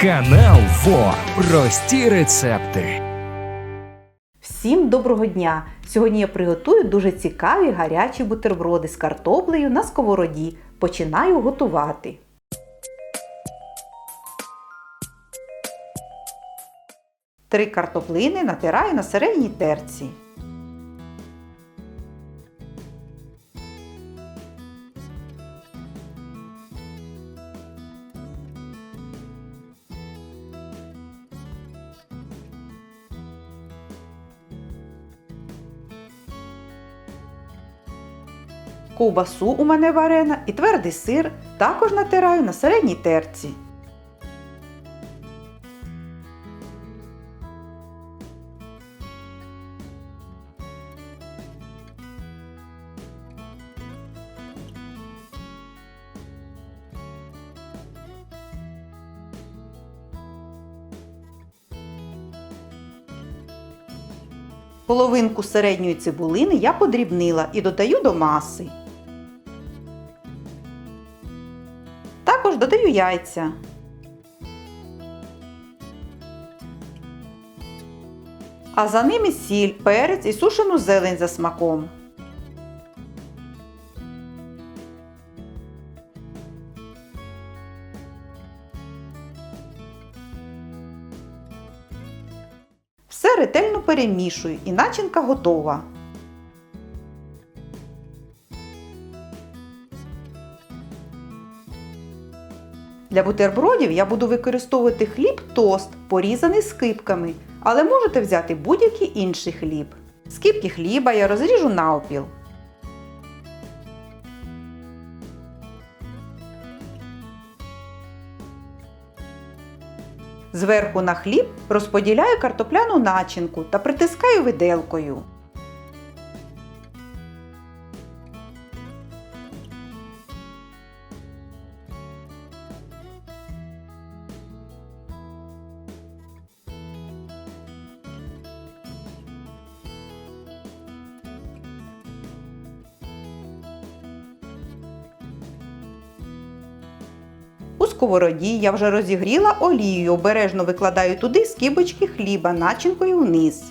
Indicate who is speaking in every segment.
Speaker 1: Канал ФО. Прості рецепти.
Speaker 2: Всім доброго дня! Сьогодні я приготую дуже цікаві гарячі бутерброди з картоплею на сковороді. Починаю готувати. Три картоплини натираю на середній терці. Ковбасу у мене варена і твердий сир також натираю на середній терці. Половинку середньої цибулини я подрібнила і додаю до маси. Також додаю яйця. А за ними сіль, перець і сушену зелень за смаком. Все ретельно перемішую і начинка готова. Для бутербродів я буду використовувати хліб тост, порізаний скибками, але можете взяти будь-який інший хліб. Скибки хліба я розріжу навпіл. Зверху на хліб розподіляю картопляну начинку та притискаю виделкою. У сковороді я вже розігріла олію, обережно викладаю туди скибочки хліба начинкою вниз.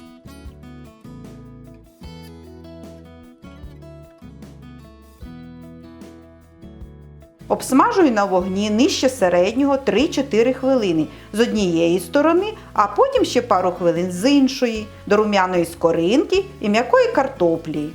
Speaker 2: Обсмажую на вогні нижче середнього 3-4 хвилини з однієї сторони, а потім ще пару хвилин з іншої, до рум'яної скоринки і м'якої картоплі.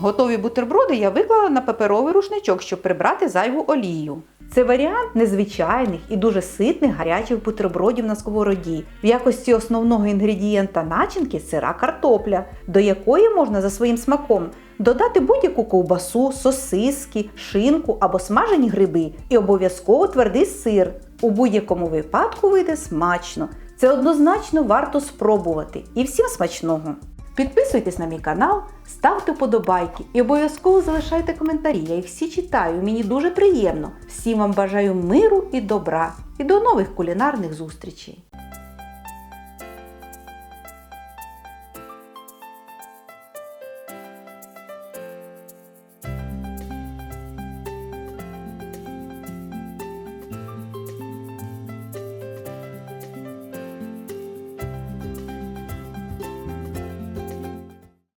Speaker 2: Готові бутерброди я виклала на паперовий рушничок, щоб прибрати зайву олію. Це варіант незвичайних і дуже ситних гарячих бутербродів на сковороді. В якості основного інгредієнта начинки сира картопля, до якої можна за своїм смаком додати будь-яку ковбасу, сосиски, шинку або смажені гриби і обов'язково твердий сир. У будь-якому випадку вийде смачно. Це однозначно варто спробувати. І всім смачного! Підписуйтесь на мій канал, ставте подобайки і обов'язково залишайте коментарі. Я їх всі читаю, мені дуже приємно. Всім вам бажаю миру і добра і до нових кулінарних зустрічей!